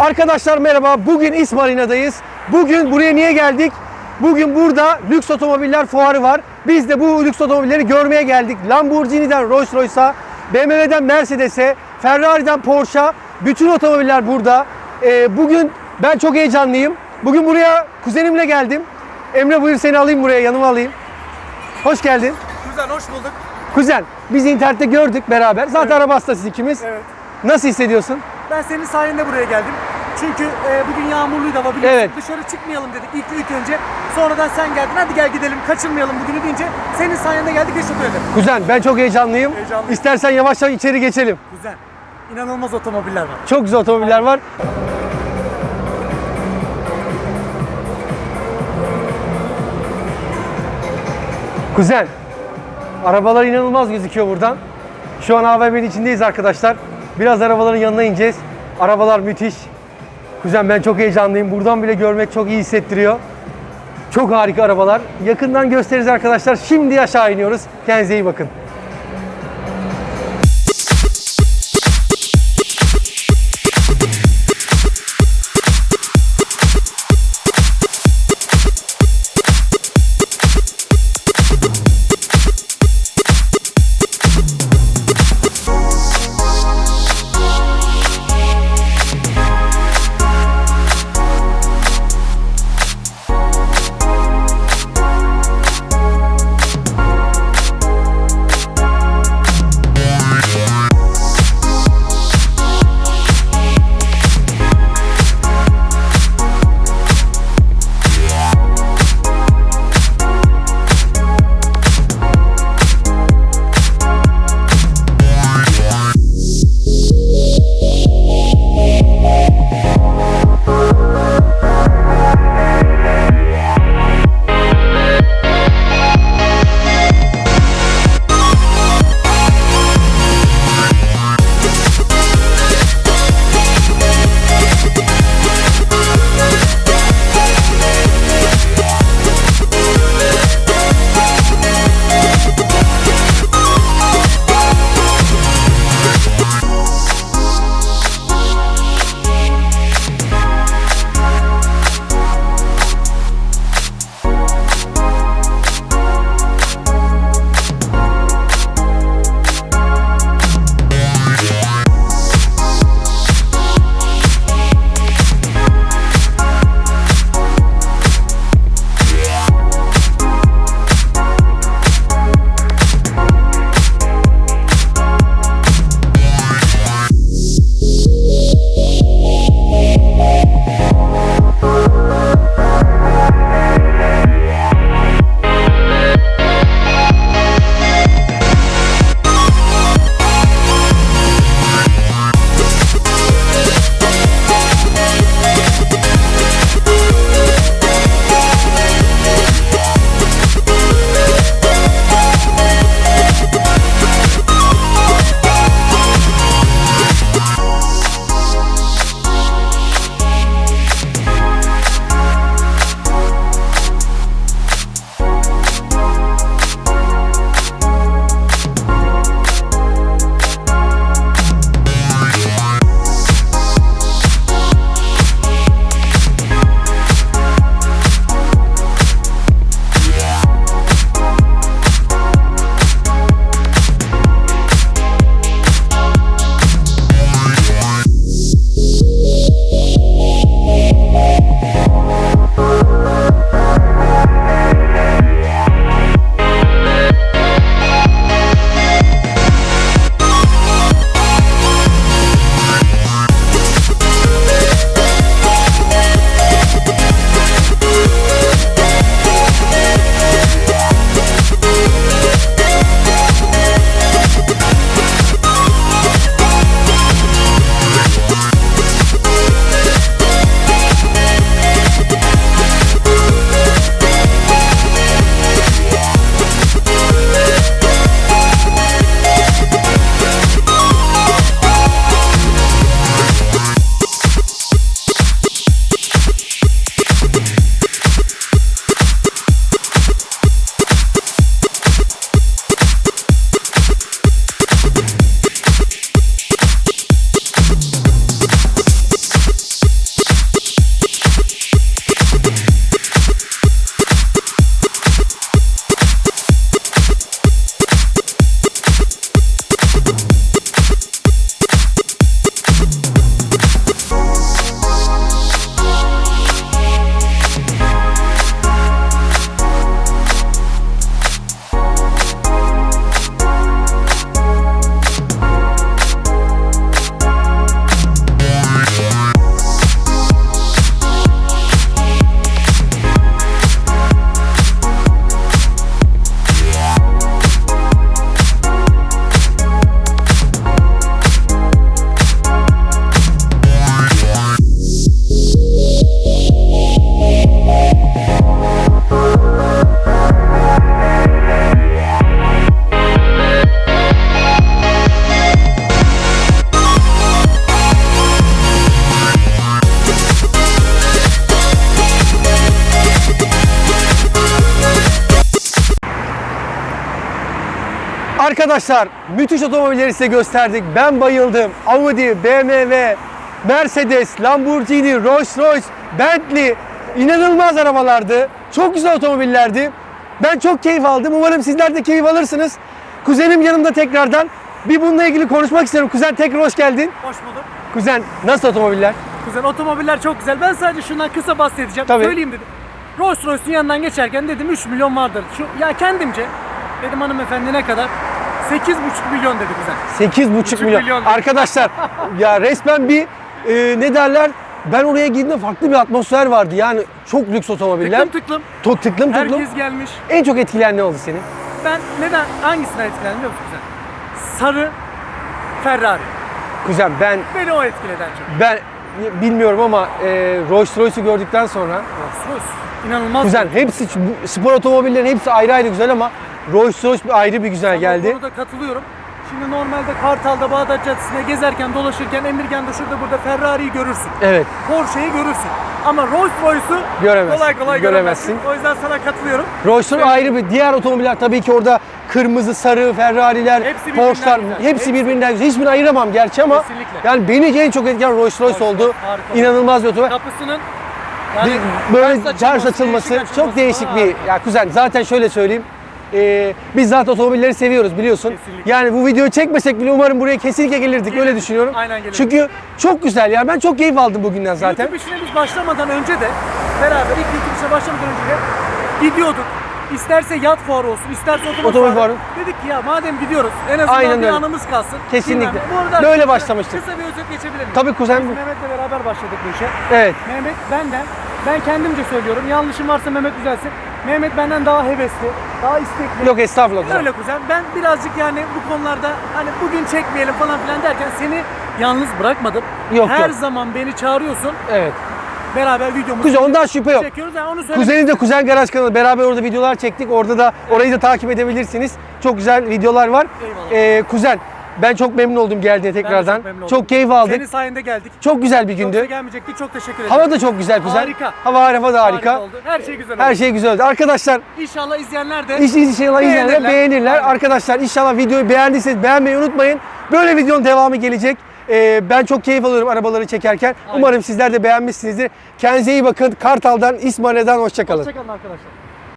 Arkadaşlar merhaba. Bugün İsmarina'dayız. Bugün buraya niye geldik? Bugün burada lüks otomobiller fuarı var. Biz de bu lüks otomobilleri görmeye geldik. Lamborghini'den Rolls Royce'a, BMW'den Mercedes'e, Ferrari'den Porsche'a bütün otomobiller burada. Ee, bugün ben çok heyecanlıyım. Bugün buraya kuzenimle geldim. Emre buyur seni alayım buraya yanıma alayım. Hoş geldin. Kuzen hoş bulduk. Kuzen biz internette gördük beraber. Zaten araba hastasıyız ikimiz. Evet. Nasıl hissediyorsun? Ben senin sayende buraya geldim. Çünkü e, bugün yağmurluydu hava biliyorsun. Evet. Dışarı çıkmayalım dedik ilk, ilk önce. Sonradan sen geldin hadi gel gidelim kaçırmayalım bugünü deyince senin sayende geldik ederim. Kuzen ben çok heyecanlıyım. Heyecanlıyım. İstersen yavaştan içeri geçelim. Kuzen inanılmaz otomobiller var. Çok güzel otomobiller var. Kuzen, arabalar inanılmaz gözüküyor buradan. Şu an AVM'nin içindeyiz arkadaşlar. Biraz arabaların yanına ineceğiz. Arabalar müthiş. Kuzen ben çok heyecanlıyım. Buradan bile görmek çok iyi hissettiriyor. Çok harika arabalar. Yakından gösteririz arkadaşlar. Şimdi aşağı iniyoruz. Kendinize iyi bakın. Arkadaşlar müthiş otomobilleri size gösterdik. Ben bayıldım. Audi, BMW, Mercedes, Lamborghini, Rolls Royce, Bentley inanılmaz arabalardı. Çok güzel otomobillerdi. Ben çok keyif aldım. Umarım sizler de keyif alırsınız. Kuzenim yanımda tekrardan. Bir bununla ilgili konuşmak istiyorum. Kuzen tekrar hoş geldin. Hoş bulduk. Kuzen nasıl otomobiller? Güzel otomobiller çok güzel. Ben sadece şundan kısa bahsedeceğim. Tabii. Söyleyeyim dedim. Rolls Royce'un yanından geçerken dedim 3 milyon vardır. Şu, ya kendimce dedim hanımefendi ne kadar? 8,5 milyon dedi güzel. 8,5 Buçuk milyon. milyon. Arkadaşlar ya resmen bir e, ne derler? Ben oraya girdiğimde farklı bir atmosfer vardı. Yani çok lüks otomobiller. Tıklım tıklım. Çok tıklım tıklım. Herkes gelmiş. En çok etkileyen ne oldu senin? Ben neden hangisinden etkilendim biliyor musun güzel? Sarı Ferrari. Kuzen ben Beni o etkileden çok. ben bilmiyorum ama e, Rolls Royce'u gördükten sonra Rolls Royce. İnanılmaz. Kuzen hepsi spor otomobillerin hepsi ayrı ayrı güzel ama Rolls Royce bir ayrı bir güzel geldi. Bu konuda katılıyorum. Şimdi normalde Kartal'da Bağdat Caddesi'ne gezerken dolaşırken Emirgan'da şurada burada Ferrari'yi görürsün. Evet. Porsche'yi görürsün. Ama Rolls Royce'u Göremezsin, kolay kolay göremezsin. göremezsin. O yüzden sana katılıyorum. Rolls Royce ayrı bir diğer otomobiller tabii ki orada kırmızı, sarı, Ferrari'ler, Hepsi Porsche'lar hepsi, Hepsi. birbirinden güzel. Hiçbirini ayıramam gerçi ama Kesinlikle. yani beni en çok etkileyen Rolls Royce oldu. Harika. İnanılmaz bir otomobil. Kapısının Bir- böyle ters açılması değişik çok açılması değişik bir ya kuzen zaten şöyle söyleyeyim Ee, biz zaten otomobilleri seviyoruz biliyorsun. Kesinlikle. Yani bu videoyu çekmesek bile umarım buraya kesinlikle gelirdik öyle Gelirdik. düşünüyorum. Aynen gelirdik. Çünkü çok güzel yani ben çok keyif aldım bugünden zaten. YouTube işine biz başlamadan önce de beraber ilk YouTube işe başlamadan önce de gidiyorduk. İsterse yat fuarı olsun, isterse otomobil, Otomobil fuarı. Dedik ki ya madem gidiyoruz en azından Aynen bir öyle. anımız kalsın. Kesinlikle. Bilmem. Bu arada Böyle başlamıştık. Kısa bir özet geçebilir miyim? Tabii kuzen Biz Mehmet'le beraber başladık bu işe. evet Mehmet benden, ben kendimce söylüyorum. Yanlışım varsa Mehmet düzelsin. Mehmet benden daha hevesli, daha istekli. yok estağfurullah kuzen. Öyle kuzen. Ben birazcık yani bu konularda hani bugün çekmeyelim falan filan derken seni yalnız bırakmadım. Yok, Her yok. zaman beni çağırıyorsun. Evet. Beraber videomuzu Kuzen ondan şüphe yok. çekiyoruz. Yani onu. Kuzenin de Kuzen Garaj kanalı beraber orada videolar çektik. Orada da orayı da takip edebilirsiniz. Çok güzel videolar var. Eyvallah. Ee, kuzen ben çok memnun oldum geldiğine tekrardan. çok memnun oldum. keyif aldık. Senin sayende geldik. Çok güzel bir Yoksa gündü. gelmeyecektik. Çok teşekkür ederim. Hava da çok güzel kuzen. Harika. Hava hava da harika. oldu. Her şey güzel oldu. Her şey güzel oldu. Arkadaşlar İnşallah izleyenler de iş inşallah izleyenler Beğenirler. beğenirler. Aynen. Arkadaşlar inşallah videoyu beğendiyseniz beğenmeyi unutmayın. Böyle videonun devamı gelecek. Ee, ben çok keyif alıyorum arabaları çekerken. Aynen. Umarım sizler de beğenmişsinizdir. Kendinize iyi bakın. Kartal'dan, İsmail'den hoşçakalın. Hoşçakalın arkadaşlar.